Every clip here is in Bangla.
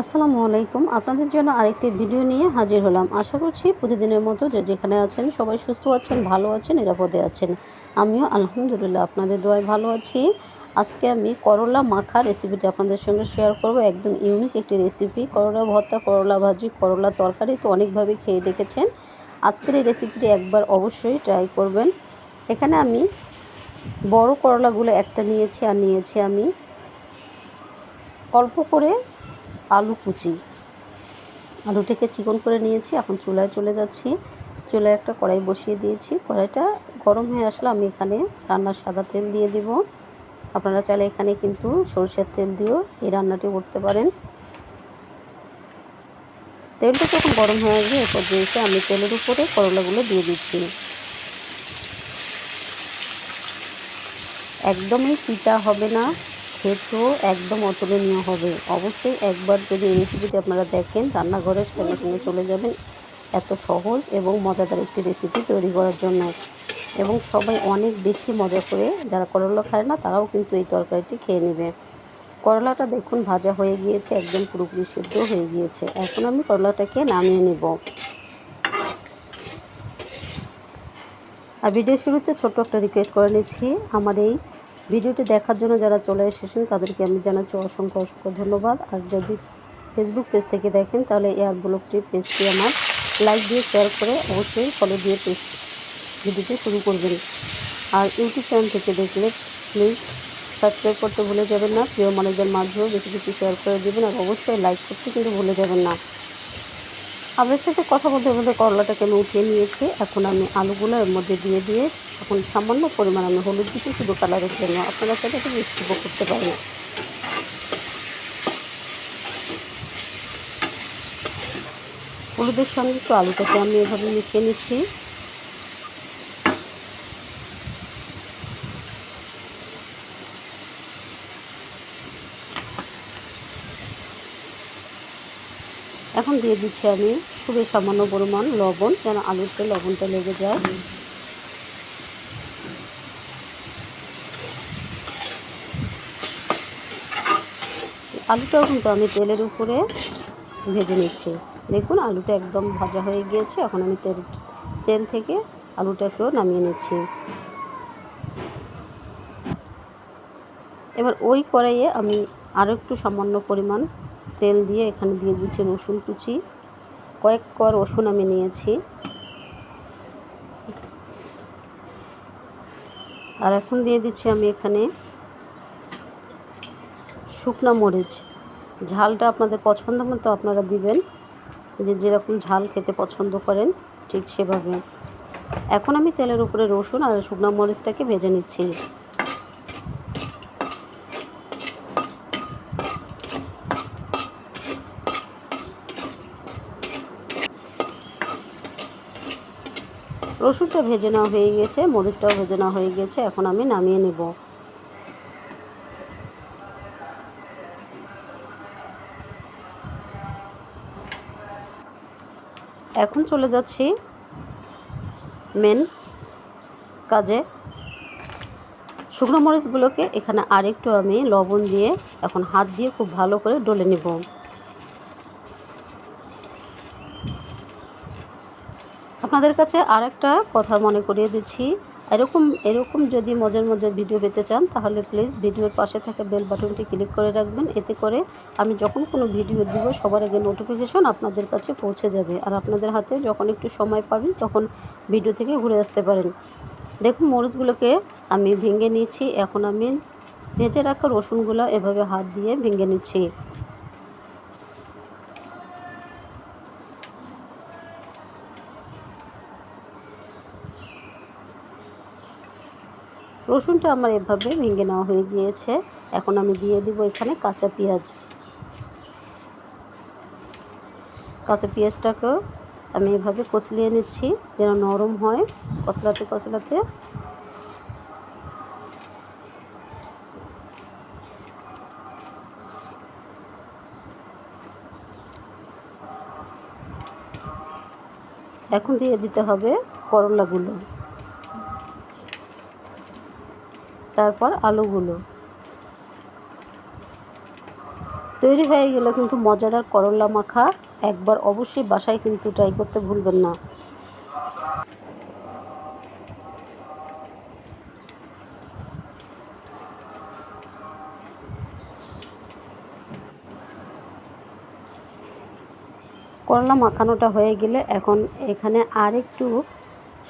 আসসালামু আলাইকুম। আপনাদের জন্য আরেকটি ভিডিও নিয়ে হাজির হলাম। আশা করছি প্রতিদিনের মতো যে যেখানে আছেন সবাই সুস্থ আছেন, ভালো আছেন, নিরাপদে আছেন। আমিও আলহামদুলিল্লাহ আপনাদের দোয়ায় ভালো আছি। আজকে আমি করলা মাখা রেসিপিটি আপনাদের সঙ্গে শেয়ার করব। একদম ইউনিক একটি রেসিপি। করলা ভর্তা, করলা ভাজি, করলা তরকারি তো অনেকভাবে খেয়ে দেখেছেন। আজকের এই রেসিপিটি একবার অবশ্যই ট্রাই করবেন। এখানে আমি বড় করলাগুলো একটা নিয়েছি আর নিয়েছি আমি অল্প করে আলু কুচি। আলুটাকে চিকন করে নিয়েছি, এখন চুলায় চলে যাচ্ছি। চুলায় একটা কড়াই বসিয়ে দিয়েছি। কড়াইটা গরম হয়ে আসলে আমি এখানে রান্নার সাদা তেল দিয়ে দিব। আপনারা চাইলে এখানে কিন্তু সরষের তেল দিয়েও এই রান্নাটি করতে পারেন। তেলটা যখন গরম হয়ে আসবে এরপর দিয়েছে আমি তেলের উপরে করলাগুলো দিয়ে দিচ্ছি। একদমই পিতা হবে না। খেতেও একদম অতুলনীয় হবে। অবশ্যই একবার যদি এই রেসিপিটি আপনারা দেখেন রান্নাঘরের সঙ্গে সঙ্গে চলে যাবেন। এত সহজ এবং মজাদার একটি রেসিপি তৈরি করার জন্য। এবং সবাই অনেক বেশি মজা করে, যারা করলা খায় না, তারাও কিন্তু এই তরকারিটি খেয়ে নেবে। করলাটা দেখুন, ভাজা হয়ে গিয়েছে, একদম পুরোপুরি সিদ্ধ হয়ে গিয়েছে। এখন আমি করলাটাকে নামিয়ে নেব। আর ভিডিও শুরুতে ছোট্ট একটা রিকোয়েস্ট করে নিচ্ছি। আমার এই ভিডিওটি দেখার জন্য যারা চলে এসেছেন, তাদেরকে আমি জানাচ্ছি অসংখ্য অসংখ্য ধন্যবাদ। আর যদি ফেসবুক পেজ থেকে দেখেন, তাহলে এয়ার ব্লগটি পেজটি আমার লাইক দিয়ে শেয়ার করে অবশ্যই ফলো দিয়ে পেজ ভিডিওটি শুরু করবেন। আর ইউটিউব চ্যানেল থেকে দেখলে প্লিজ সাবস্ক্রাইব করতে ভুলে যাবেন না। প্রিয় মানুষদের মাধ্যমে বেশি বেশি শেয়ার করে দেবেন আর অবশ্যই লাইক করতে কিন্তু ভুলে যাবেন না। আপনার সাথে কথা বলতে বলতে করলাটাকে আমি উঠিয়ে নিয়েছি। এখন আমি আলুগুলো এর মধ্যে দিয়ে দিয়ে এখন সামান্য পরিমাণ আমি হলুদ দিচ্ছি শুধু কালারের জন্য। আপনারা চাইলে একটু স্কিপও করতে পারেন। হলুদের সঙ্গে একটু আলুটাকে আমি এভাবে মিশিয়ে নিচ্ছি। এখন দিয়ে দিচ্ছি আমি খুবই সামান্য পরিমাণ লবণ, যেন আলুতে লবণটা লেগে যায়। আলুটাও কিন্তু আমি তেলের উপরে ভেজে নিচ্ছি। দেখুন, আলুটা একদম ভাজা হয়ে গিয়েছে। এখন আমি তেল তেল থেকে আলুটাকেও নামিয়ে নিচ্ছি। এবার ওই কড়াইয়ে আমি আরও একটু সামান্য পরিমাণ তেল দিয়ে এখানে দিয়ে দিচ্ছি রসুন কুচি। কয়েক কর রসুন আমি নিয়েছি। আর এখন দিয়ে দিচ্ছি আমি এখানে শুকনো মরিচ। ঝালটা আপনাদের পছন্দ মতো আপনারা দিবেন। যে যেরকম ঝাল খেতে পছন্দ করেন, ঠিক সেভাবে। এখন আমি তেলের উপরে রসুন আর শুকনো মরিচটাকে ভেজে নিচ্ছি। রসুনটা ভেজে নেওয়া হয়ে গেছে, মরিচটাও ভেজে নেওয়া হয়ে গেছে, এখন আমি নামিয়ে নেব। এখন চলে যাচ্ছি মেন কাজে। শুকনো মরিচগুলোকে এখানে আরেকটু আমি লবণ দিয়ে এখন হাত দিয়ে খুব ভালো করে ডলে নেব। আপনাদের কাছে আর একটা কথা মনে করিয়ে দিচ্ছি। এরকম এরকম যদি মজার মজার ভিডিও পেতে চান, তাহলে প্লিজ ভিডিওর পাশে থাকা বেল বাটনটি ক্লিক করে রাখবেন। এতে করে আমি যখন কোনো ভিডিও দিব, সবার আগে নোটিফিকেশন আপনাদের কাছে পৌঁছে যাবে। আর আপনাদের হাতে যখন একটু সময় পাবেন, তখন ভিডিও থেকে ঘুরে আসতে পারেন। দেখুন, মরিচগুলোকে আমি ভেঙে নিয়েছি। এখন আমি ভেজে রাখা রসুনগুলো এভাবে হাত দিয়ে ভেঙে নিচ্ছি। রসুনটা আমার এভাবে ভেঙে নেওয়া হয়ে গিয়েছে। এখন আমি দিয়ে দিব এখানে কাঁচা পেঁয়াজ। কাঁচা পেঁয়াজটাকেও আমি এভাবে কচলিয়ে নিচ্ছি, যেন নরম হয় কচলাতে কচলাতে এখন দিয়ে দিতে হবে করলাগুলো। তারপর আলুগুলো। তৈরি হয়ে গেলে কিন্তু মজাদার করলা মাখা। একবার অবশ্যই বাসায় কিন্তু ট্রাই করতে ভুলবেন না। করলা মাখানোটা হয়ে গেলে এখন এখানে আর একটু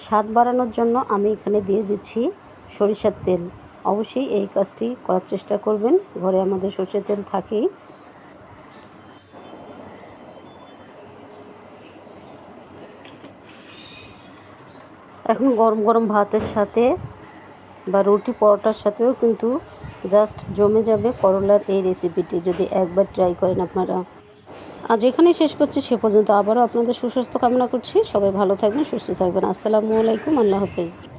স্বাদ বাড়ানোর জন্য আমি এখানে দিয়ে দিচ্ছি সরিষার তেল। অবশ্যই এই কাজটি করার চেষ্টা করবেন। ঘরে আমাদের সর্ষের তেল থাকেই। এখন গরম গরম ভাতের সাথে বা রুটি পরোটার সাথেও কিন্তু জাস্ট জমে যাবে করলার এই রেসিপিটি। যদি একবার ট্রাই করেন আপনারা। আজ এখানেই শেষ করছি। সে পর্যন্ত আবারও আপনাদের সুস্বাস্থ্য কামনা করছি। সবাই ভালো থাকবেন, সুস্থ থাকবেন। আসসালামু আলাইকুম। আল্লাহ হাফেজ।